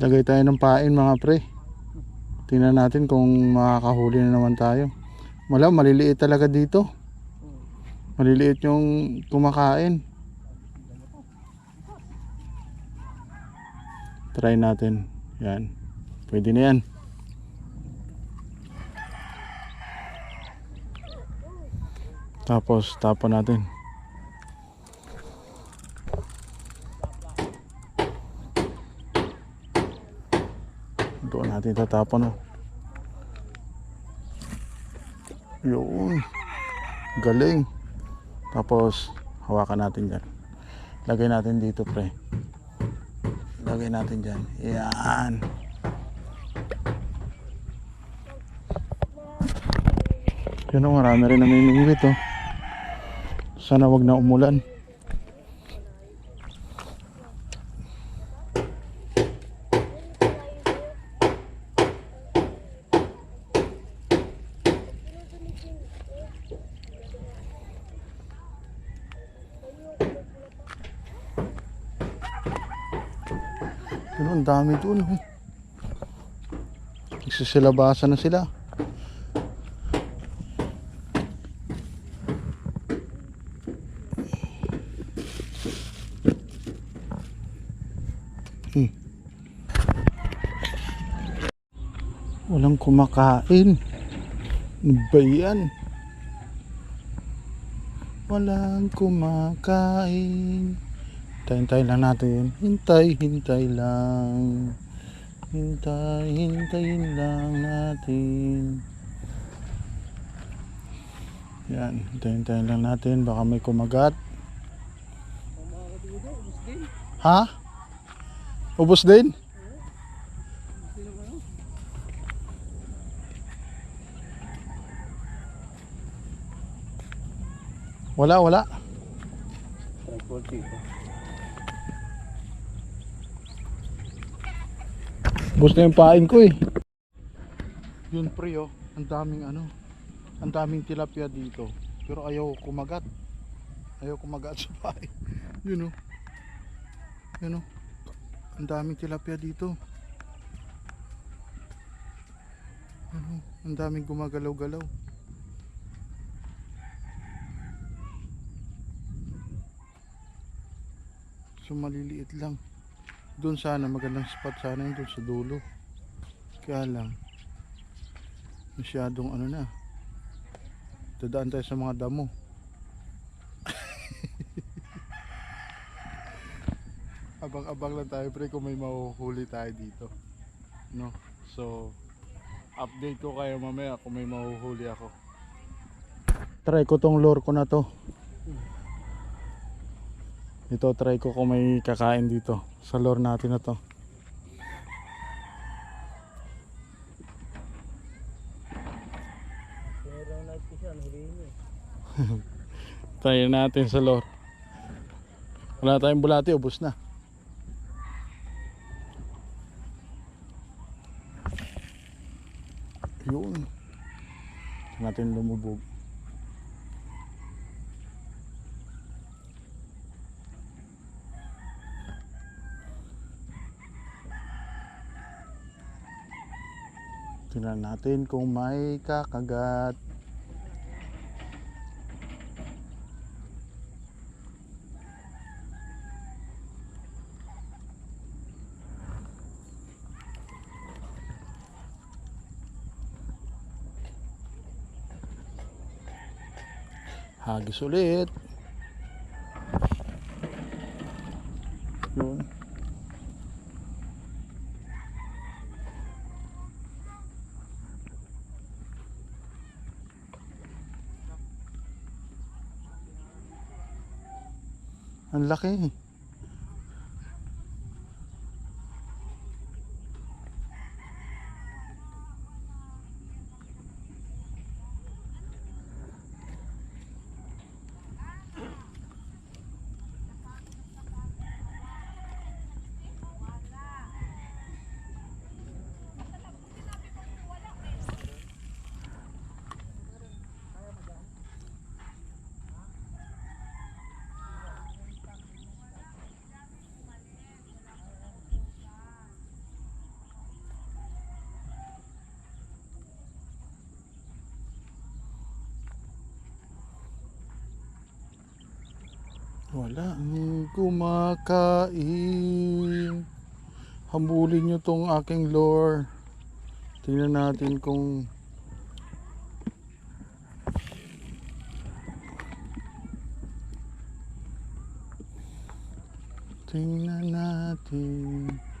Lagay tayo ng pain mga pre. Tingnan natin kung makakahuli na naman tayo. Wala, maliliit talaga dito. Maliliit yung kumakain. Try natin. Yan. Pwede na yan. Tapos tapon natin. Doon natin tatapon oh. Yun. Galing. Tapos hawakan natin dyan. Lagay natin dito pre. Lagay natin dyan. Yan. Yan o, marami rin namimingwit oh. Sana wag na umulan. Pero ang dami doon. Oh. Na sila. Hmm. Walang kumakain. Ano ba yan? Walang kumakain. Hintay-hintay lang natin. Hintay, hintay lang. Hintay, hintayin lang natin. Yan, hintay-hintayin lang natin. Baka may kumagat. Ha? Ubus din? Wala, wala. Transport dito. Bus na yung pain ko eh. Yun pre oh, ang daming ano, ang daming tilapia dito. Pero ayaw kumagat. Ayaw kumagat sa pain. Yun oh. Yun oh. Ang daming tilapia dito. Ano, ang daming gumagalaw-galaw. So maliliit lang. Doon sana magandang spot sana yun doon sa dulo. Kaya lang masyadong ano na. Dadaan tayo sa mga damo. Abang-abang lang tayo pre kung may mahuhuli tayo dito. No? So update ko kayo mamaya kung may mahuhuli ako. Try ko tong lure ko na to. Ito try ko kung may kakain dito sa lure natin na to. Try natin sa lure. Wala tayong bulati, ubos na. Yun. Natin lumubog. Tingnan natin kung may kakagat. Hagis ulit. Yun. Laki. Wala ang kumakain. Hambulin nyo tong aking lore. Tingnan natin kung Tingnan natin.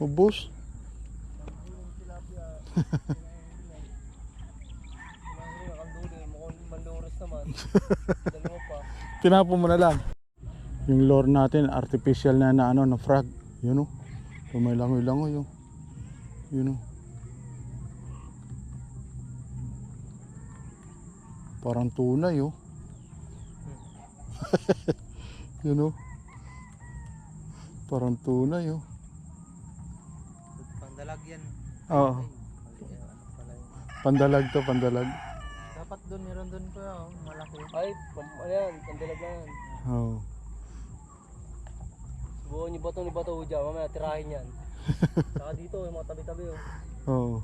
Ubus? Tinapon mo na lang. Yung lore natin, artificial na na ano, na frog. Yun o. May langoy-langoy o. Yun o. Parang tunay o. Yun o. Parang tunay o. Oo. Ano. Pandalag to, pandalag. Dapat doon, meron doon ko yan. Malaki. Ay, ayan, pandalag na yan. Oo. Subukan niyo bato ni bato dyan, mamaya tirahin yan. Saka dito, yung mga tabi-tabi oh. Oo.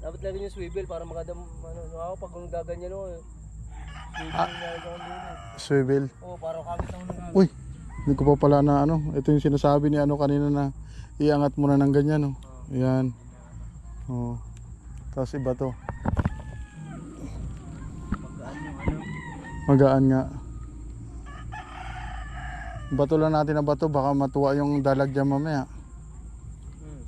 Dapat lagyan yung swivel para makadam, ano, ako pag kung gaganyan oh. eh. Swivel ah. eh. Swivel. Oo, para kamit ako ng Uy, hindi ko pa pala na ano. Ito yung sinasabi ni ano kanina na iangat mo na ng ganyan. Oh. Ayan. Oh. Tapos iba to. Magaan nga. Bato lang natin na bato. Baka matuwa yung dalag dyan mamaya. Hmm.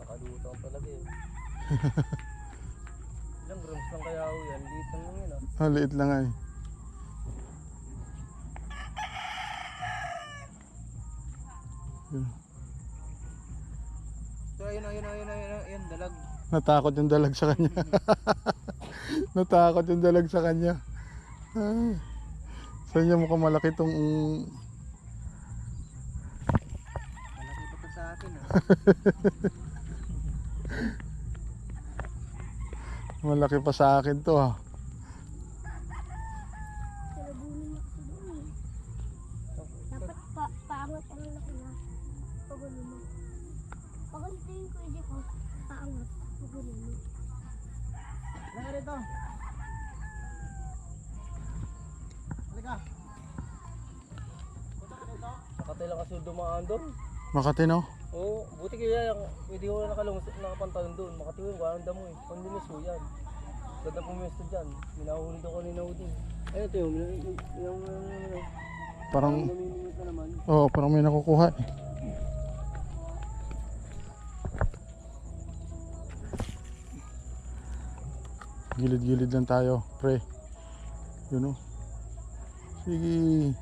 Nakadutang talaga eh. Ilang lang kaya yan? Liit lang yun ah. Ah, liit lang ay. So ayun ayun ayun ayun ayun dalag. Natakot yung dalag sa kanya. Natakot yung dalag sa kanya. Ay. Sa inyo mukhang malaki tong Malaki pa sa akin ah. malaki pa sa akin to ah. Kasi dumaan doon. Makati no? Oo, buti kaya yung hindi ko na nakapantalon doon. Makatiwin ko, ang damo eh. Pandinis ko yan. Ganda pumesto dyan. Minahuli ko kanina ko din. Ayun ito yung, yung, yung, yung, yung, Parang, namimingit na naman. oh, parang may nakukuha eh. Gilid-gilid lang tayo, pre. Yun oh. Sige.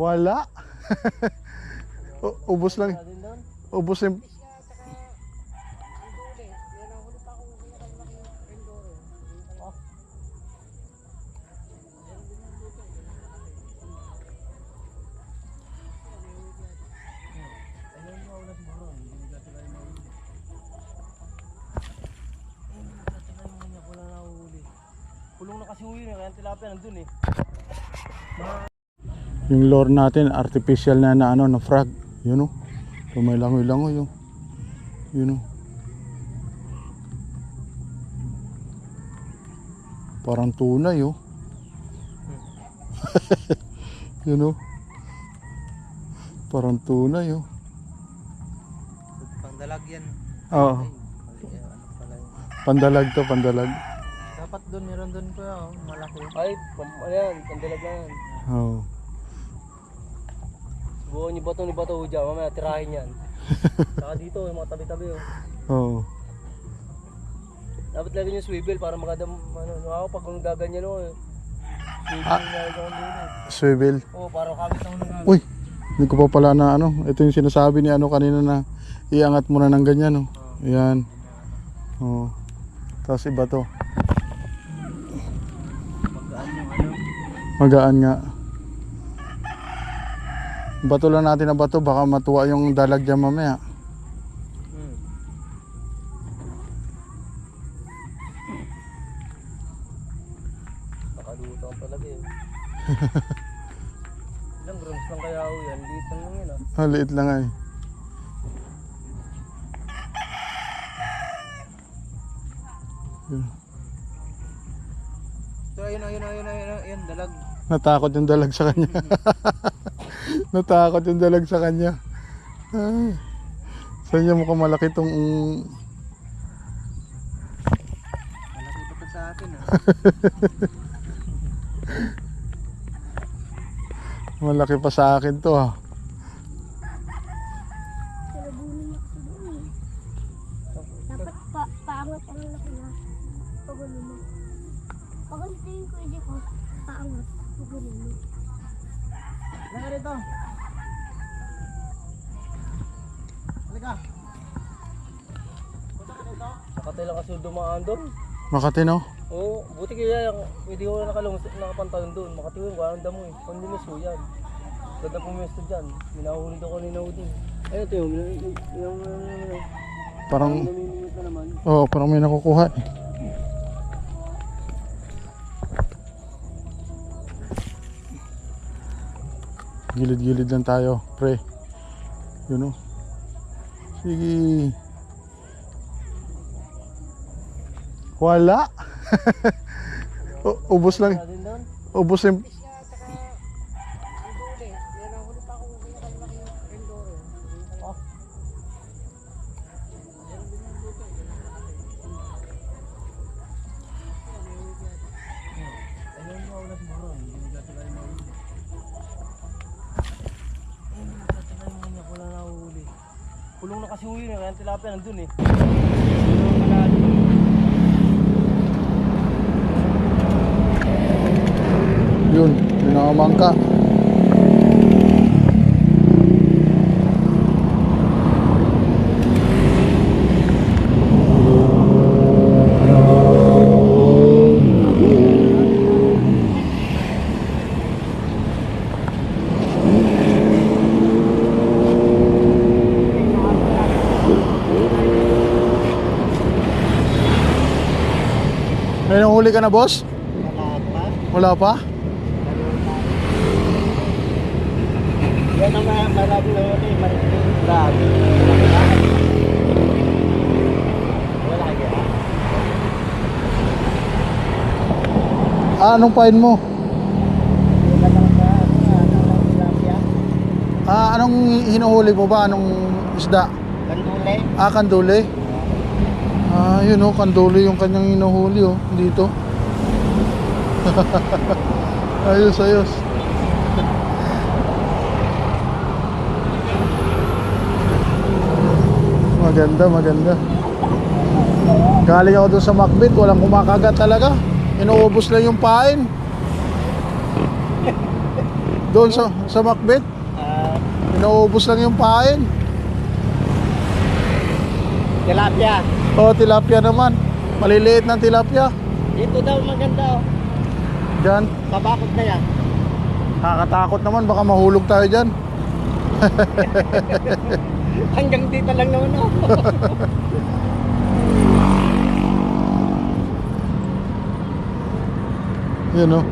Wala. U- ubos lang. Ubos yung... Wala na kasi huli na. Kaya tilapia nandun eh. Yung lore natin, artificial na na ano, na frog. Yun oh. So, may langoy-langoy oh. Yun oh. Parang tunay oh. Yun oh. Parang tunay oh. Pandalag yan. Oo. Yun. Pandalag to, pandalag. Dapat doon, meron doon ko yan. Malaki. Ay, ayan, pandalag yan. Oo. Subukan niyo bato ni bato dyan. Mamaya tirahin yan. Saka dito, yung mga tabi-tabi oh. Oo. Dapat lagyan yung swivel para makadam, ano, ako pag kung gaganyan oh. eh. Swivel Ah. na doon eh. Swivel. Oo, para kamit ako ng Uy, hindi ko pa pala na ano. Ito yung sinasabi ni ano kanina na iangat mo na ng ganyan oh. Ayan. Oo. Tapos iba to. Magaan ano. Magaan nga. Bato lang natin na bato, baka matuwa yung dalag dyan mamaya. Hmm. Talaga eh. Ilang grams lang kaya ho yan? Liit lang yun ah. Ah, liit lang ay. Yun. So ayun, ayun, ayun, ayun, ayun, dalag. Natakot yung dalag sa kanya. Natakot yung dalag sa kanya. Ay. Sa inyo mukhang malaki tong Malaki pa sa akin ah. malaki pa sa akin to ah. Eh. Dapat pa paangat ang laki na. Pagulo mo. Paguntiin ko hindi ko. Paangat. Pagulo mo. Halika kasi dumaan doon. Makati no? Oo, buti kaya yung hindi ko na nakalung nakapantalon doon. Makatiwin ko, ang damo eh. Pandinis ko yan. Ganda pumesto dyan. Minahuli daw ko ni Naudi. Ayun ito yung, yung, yung, yung, yung, Parang namimingit na naman. oh, parang may nakukuha. eh. Gilid-gilid lang tayo, pre. Yun oh. Sige. Wala. U- ubos lang. Ubos yung. Wala na huli. Pulong na kasi. Kaya ang tilapia nandun eh. Yun, yung nakamangka. May nahuli ka na, boss? Wala pa? Yan ang marami na huli. Marami. Wala kaya. Ah, anong pain mo? Ah, anong hinuhuli mo ba? Anong isda? Kandule. Ah, kanduli. Ah, yun oh, kanduli yung kanyang hinuhuli oh, dito. ayos, ayos. Maganda, maganda. Galing ako doon sa Macbeth, walang kumakagat talaga. Inuubos lang yung pain. Doon sa, sa Macbeth, Ah, inuubos lang yung pain. tilapia. Oh, tilapia naman. Maliliit ng tilapia. Dito daw maganda oh. Diyan. Kabakot na yan. Nakakatakot naman. Baka mahulog tayo dyan. Hanggang dito lang naman oh. Yan oh.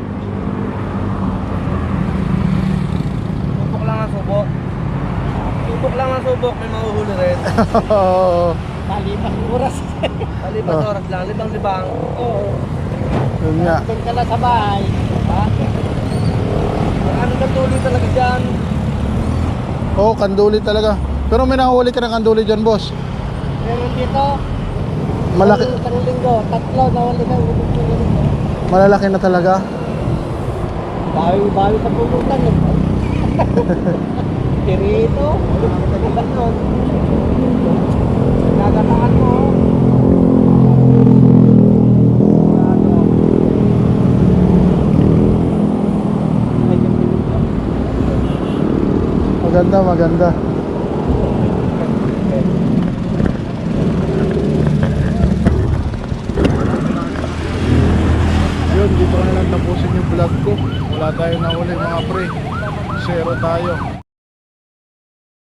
Subok lang ang subok. Subok lang ang subok, may mahuhuli rin. Malipas oras. Malipas Oh. oras lang, libang libang. Oo. Yun nga. Doon ka na sa bahay. Ha? Ano ka tuloy talaga dyan? Oh, kanduli talaga. Pero may nahuli ka ng kanduli dyan, boss. Meron dito. Malaki, Isang, linggo, tatlo na wali na malalaki na talaga. Bawi, bawi sa pulutan eh. Tirito. Nun. Nagataan mo. Maganda, maganda.